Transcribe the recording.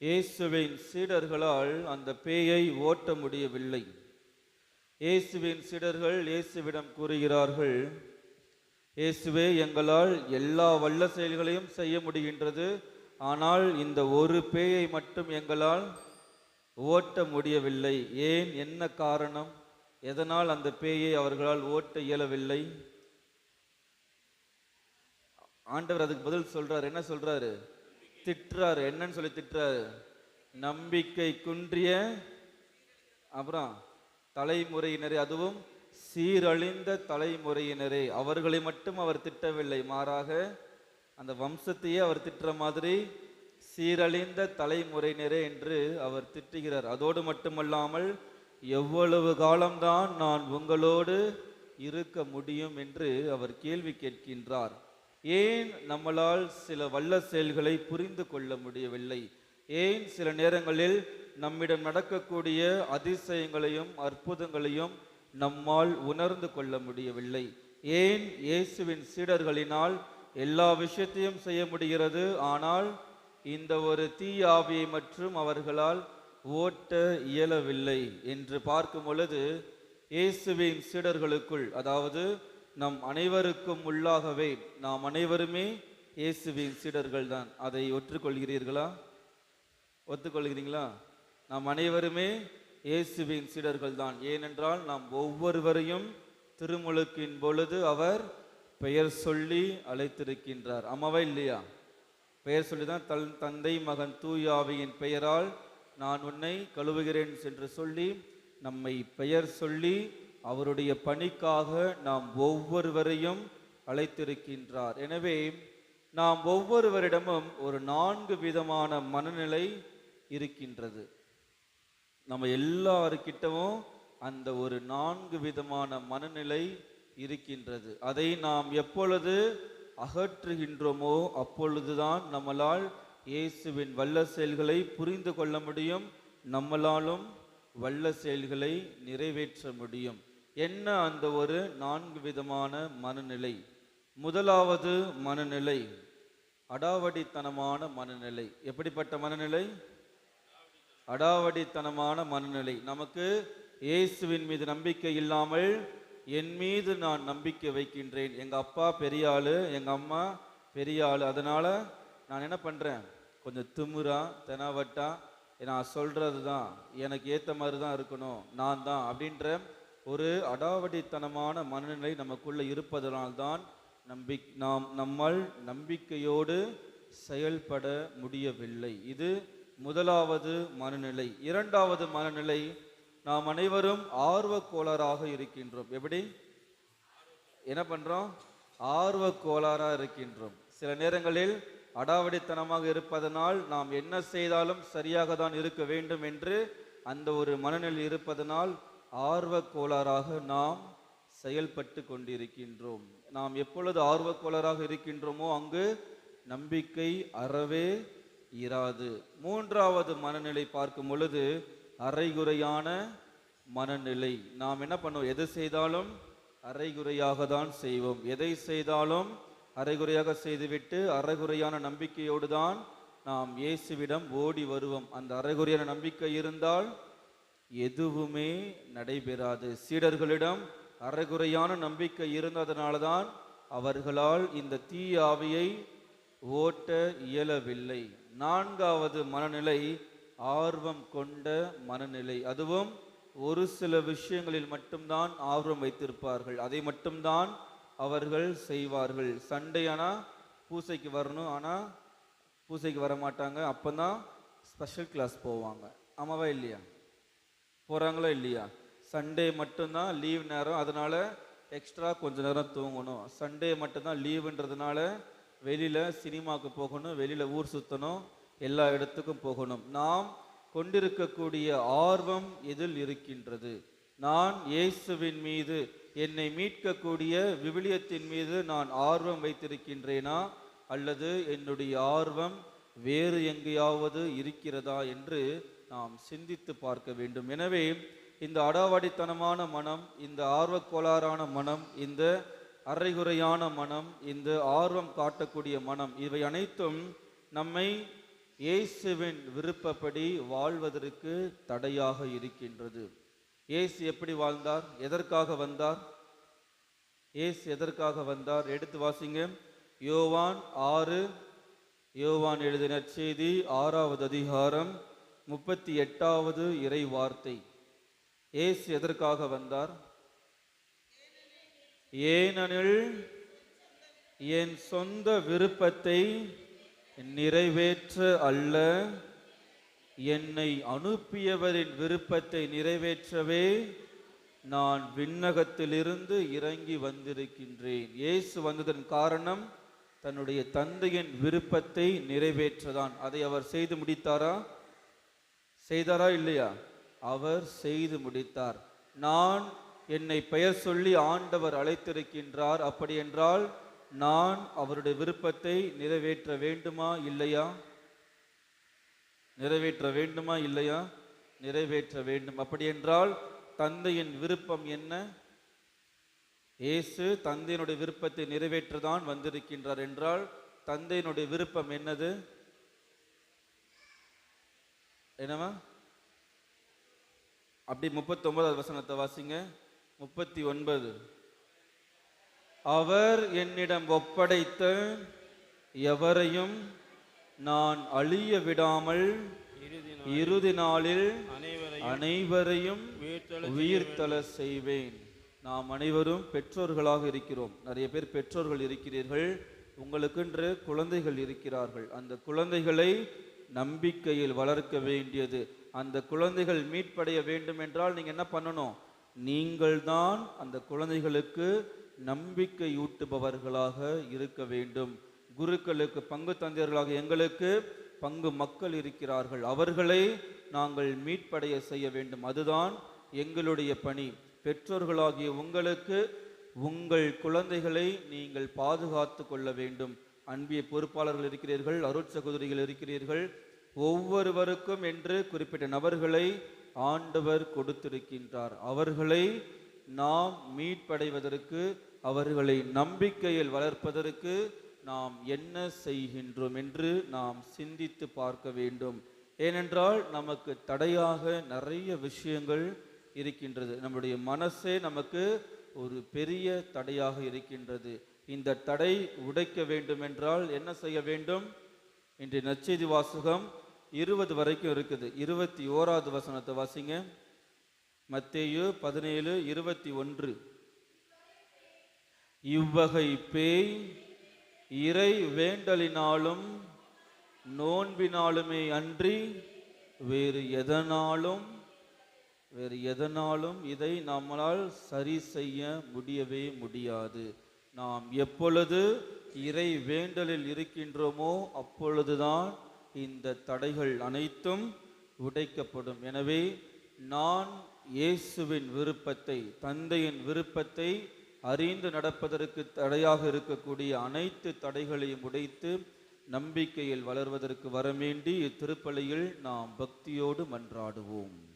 இயேசுவின் சீடர்களால் அந்த பேயை ஓட்ட முடியவில்லை. இயேசுவின் சீடர்கள் இயேசுவிடம் கூறுகிறார்கள் இயேசுவே எங்களால் எல்லா வல்ல செயல்களையும் செய்ய முடிகின்றது. ஆனால் இந்த ஒரு பேயை மட்டும் எங்களால் ஓட்ட முடியவில்லை. ஏன்? என்ன காரணம்? எதனால் அந்த பேயை அவர்களால் ஓட்ட இயலவில்லை? ஆண்டவர் அதுக்கு பதில் சொல்றாரு. என்ன சொல்றாரு? திட்டுறாரு. என்னன்னு சொல்லி திட்டுறாரு. நம்பிக்கை குன்றிய அப்புறம் தலைமுறையினரே அதுவும் சீரழிந்த தலைமுறையினரே அவர்களை மட்டும் அவர் திட்டவில்லை. மாறாக அந்த வம்சத்தையே அவர் திட்டுற மாதிரி சீரழிந்த தலைமுறையினரே என்று அவர் திட்டுகிறார். அதோடு மட்டுமல்லாமல் எவ்வளவு காலம்தான் நான் உங்களோடு இருக்க முடியும் என்று அவர் கேள்வி கேட்கின்றார். ஏன் நம்மளால் சில வல்ல செயல்களை புரிந்து கொள்ள முடியவில்லை? ஏன் சில நேரங்களில் நம்மிடம் நடக்கக்கூடிய அதிசயங்களையும் அற்புதங்களையும் நம்மால் உணர்ந்து கொள்ள முடியவில்லை? ஏன் இயேசுவின் சீடர்களினால் எல்லா விஷயத்தையும் செய்ய முடிகிறது? ஆனால் இந்த ஒரு தீய ஆவியை மற்றும் அவர்களால் ஓட்ட இயலவில்லை. என்று பார்க்கும் பொழுது இயேசுவின் சீடர்களுக்குள் அதாவது நம் அனைவருக்கும் உள்ளாகவே நாம் அனைவருமே இயேசுவின் சீடர்கள் தான் அதை ஒற்றுக்கொள்கிறீர்களா? ஒத்துக்கொள்கிறீங்களா? நாம் அனைவருமே இயேசுவின் சீடர்கள் தான் ஏனென்றால் நாம் ஒவ்வொருவரையும் திருமுழுக்கின் பொழுது அவர் பெயர் சொல்லி அழைத்திருக்கின்றார். அம்மாவா இல்லையா? பெயர் சொல்லி தான் தன் தந்தை மகன் தூயாவியின் பெயரால் நான் உன்னை கழுவுகிறேன் என்று சொல்லி நம்மை பெயர் சொல்லி அவருடைய பணிக்காக நாம் ஒவ்வொருவரையும் அழைத்திருக்கின்றார். எனவே நாம் ஒவ்வொருவரிடமும் ஒரு நான்கு விதமான மனநிலை இருக்கின்றது. நம்ம எல்லாருக்கிட்டவும் அந்த ஒரு நான்கு விதமான மனநிலை இருக்கின்றது. அதை நாம் எப்பொழுது அகற்றுகின்றோமோ அப்பொழுதுதான் நம்மளால் இயேசுவின் வல்ல செயல்களை புரிந்து கொள்ள முடியும் நம்மளாலும் வல்ல செயல்களை நிறைவேற்ற முடியும். என்ன அந்த ஒரு நான்கு விதமான மனநிலை? முதலாவது மனநிலை அடாவடித்தனமான மனநிலை. எப்படிப்பட்ட மனநிலை? அடாவடித்தனமான மனநிலை. நமக்கு இயேசுவின் மீது நம்பிக்கை இல்லாமல் என் மீது நான் நம்பிக்கை வைக்கின்றேன். எங்கள் அப்பா பெரிய எங்கள் அம்மா பெரிய அதனால் நான் என்ன பண்ணுறேன் கொஞ்சம் திமுறா தெனாவட்டா நான் சொல்கிறது தான் எனக்கு ஏற்ற மாதிரி தான் இருக்கணும். நான் தான் அப்படின்ற ஒரு அடாவடித்தனமான மனநிலை நமக்குள்ள இருப்பதனால்தான் நம்பி நாம் நம்மால் நம்பிக்கையோடு செயல்பட முடியவில்லை. இது முதலாவது மனநிலை. இரண்டாவது மனநிலை நாம் அனைவரும் ஆர்வக்கோளாறாக இருக்கின்றோம். எப்படி? என்ன பண்றோம்? ஆர்வ இருக்கின்றோம். சில நேரங்களில் அடாவடித்தனமாக இருப்பதனால் நாம் என்ன செய்தாலும் சரியாக தான் இருக்க வேண்டும் என்று அந்த ஒரு மனநிலை இருப்பதனால் ஆர்வக்கோளாறாக நாம் செயல்பட்டு கொண்டிருக்கின்றோம். நாம் எப்பொழுது ஆர்வ இருக்கின்றோமோ அங்கு நம்பிக்கை அறவே இராது. மூன்றாவது மனநிலை பார்க்கும் பொழுது அரைகுறையான மனநிலை. நாம் என்ன பண்ணுவோம்? எது செய்தாலும் அரைகுறையாக தான் செய்வோம். எதை செய்தாலும் அரைகுறையாக செய்துவிட்டு அரைகுறையான நம்பிக்கையோடு தான் நாம் இயேசுவிடம் ஓடி வருவோம். அந்த அரைகுறையான நம்பிக்கை இருந்தால் எதுவுமே நடைபெறாது. சீடர்களிடம் அறகுறையான நம்பிக்கை இருந்ததனால தான் அவர்களால் இந்த தீய ஆவியை ஓட்ட இயலவில்லை. நான்காவது மனநிலை ஆர்வம் கொண்ட மனநிலை. அதுவும் ஒரு சில விஷயங்களில் மட்டும்தான் ஆர்வம் வைத்திருப்பார்கள். அதை மட்டும்தான் அவர்கள் செய்வார்கள். சண்டே ஆனால் பூசைக்கு வரணும். ஆனால் பூசைக்கு வர மாட்டாங்க அப்போ தான் ஸ்பெஷல் கிளாஸ் போவாங்க. ஆமாவா இல்லையா? போகிறாங்களோ இல்லையா? சண்டே மட்டும்தான் லீவ் நேரம். அதனால் எக்ஸ்ட்ரா கொஞ்ச நேரம் தூங்கணும். சண்டே மட்டும்தான் லீவுன்றதுனால வெளியில் சினிமாவுக்கு போகணும் வெளியில் ஊர் சுற்றணும் எல்லா இடத்துக்கும் போகணும். நாம் கொண்டிருக்கக்கூடிய ஆர்வம் எதில் இருக்கின்றது? நான் இயேசுவின் மீது என்னை மீட்கக்கூடிய விவிலியத்தின் மீது நான் ஆர்வம் வைத்திருக்கின்றேனா? அல்லது என்னுடைய ஆர்வம் வேறு எங்கேயாவது இருக்கிறதா? என்று நாம் சிந்தித்து பார்க்க வேண்டும். எனவே இந்த அடாவடித்தனமான மனம் இந்த ஆர்வக்கோளாறான மனம் இந்த அரைகுறையான மனம் இந்த ஆர்வம் காட்டக்கூடிய மனம் இவை அனைத்தும் நம்மை இயேசுவின் விருப்பப்படி வாழ்வதற்கு தடையாக இருக்கின்றது. இயேசு எப்படி வாழ்ந்தார்? எதற்காக வந்தார்? இயேசு எதற்காக வந்தார்? எடுத்து வாசிங்க. யோவான் ஆறு யோவான் எழுதின செய்தி ஆறாவது அதிகாரம் முப்பத்தி எட்டாவது இறை வார்த்தை ஏசு எதற்காக வந்தார்? ஏனெனில் என் சொந்த விருப்பத்தை நிறைவேற்ற அல்ல. என்னை அனுப்பியவரின் விருப்பத்தை நிறைவேற்றவே நான் விண்ணகத்திலிருந்து இறங்கி வந்திருக்கின்றேன். இயேசு வந்ததன் காரணம் தன்னுடைய தந்தையின் விருப்பத்தை நிறைவேற்றதான். அதை அவர் செய்து முடித்தாரா? செய்தாரா இல்லையா? அவர் செய்து முடித்தார். நான் என்னை பெயர் சொல்லி ஆண்டவர் அழைத்திருக்கின்றார். அப்படி என்றால் நான் அவருடைய விருப்பத்தை நிறைவேற்ற வேண்டுமா இல்லையா? நிறைவேற்ற வேண்டுமா இல்லையா? நிறைவேற்ற வேண்டும். அப்படி என்றால் தந்தையின் விருப்பம் என்ன? இயேசு தந்தையினுடைய விருப்பத்தை நிறைவேற்றதான் வந்திருக்கின்றார் என்றால் தந்தையினுடைய விருப்பம் என்னது? என்னவா அப்படி முப்பத்தி ஒன்பதாவது வசனத்தை வாசிங்க. முப்பத்தி ஒன்பது அவர் என்னிடம் ஒப்படைத்த எவரையும் நான் அழிய விடாமல் இறுதி நாளில் அனைவரையும் உயிர்த்தல செய்வேன். நாம் அனைவரும் பெற்றோர்களாக இருக்கிறோம். நிறைய பேர் பெற்றோர்கள் இருக்கிறீர்கள். உங்களுக்கென்று குழந்தைகள் இருக்கிறார்கள். அந்த குழந்தைகளை நம்பிக்கையில் வளர்க்க வேண்டியது. அந்த குழந்தைகள் மீட்படைய வேண்டும் என்றால் நீங்கள் என்ன பண்ணணும்? நீங்கள்தான் அந்த குழந்தைகளுக்கு நம்பிக்கை ஊட்டுபவர்களாக இருக்க வேண்டும். குருக்களுக்கு பங்கு தந்தையர்களாக எங்களுக்கு பங்கு மக்கள் இருக்கிறார்கள். அவர்களை நாங்கள் மீட்படைய செய்ய வேண்டும். அதுதான் எங்களுடைய பணி. பெற்றோர்களாகிய உங்களுக்கு உங்கள் குழந்தைகளை நீங்கள் பாதுகாத்து கொள்ள வேண்டும். அன்பிய பொறுப்பாளர்கள் இருக்கிறீர்கள் அருட்சகோதரிகள் இருக்கிறீர்கள் ஒவ்வொருவருக்கும் என்று குறிப்பிட்ட நபர்களை ஆண்டவர் கொடுத்திருக்கின்றார். அவர்களை நாம் மீட்படைவதற்கு அவர்களை நம்பிக்கையில் வளர்ப்பதற்கு நாம் என்ன செய்கின்றோம் என்று நாம் சிந்தித்து பார்க்க வேண்டும். ஏனென்றால் நமக்கு தடையாக நிறைய விஷயங்கள் இருக்கின்றது. நம்முடைய மனசே நமக்கு ஒரு பெரிய தடையாக இருக்கின்றது. இந்த தடை உடைக்க வேண்டும் என்றால் என்ன செய்ய வேண்டும்? இன்றைய நற்செய்தி வாசகம் இருபது வரைக்கும் இருக்குது. இருபத்தி ஓராவது வசனத்தை வாசிங்க. மத்தேயு பதினேழு இருபத்தி ஒன்று. இவ்வகை பேய் இறை வேண்டலினாலும் நோன்பினாலுமே அன்றி வேறு எதனாலும் வேறு எதனாலும் இதை நம்மளால் சரி செய்ய முடியவே முடியாது. நாம் எப்பொழுது இறை வேண்டலில் இருக்கின்றோமோ அப்பொழுதுதான் இந்த தடைகள் அனைத்தும் உடைக்கப்படும். எனவே நான் இயேசுவின் விருப்பத்தை தந்தையின் விருப்பத்தை அறிந்து நடப்பதற்கு தடையாக இருக்கக்கூடிய அனைத்து தடைகளையும் உடைத்து நம்பிக்கையில் வளர்வதற்கு வரவேண்டி இத்திருப்பலியில் நாம் பக்தியோடு மன்றாடுவோம்.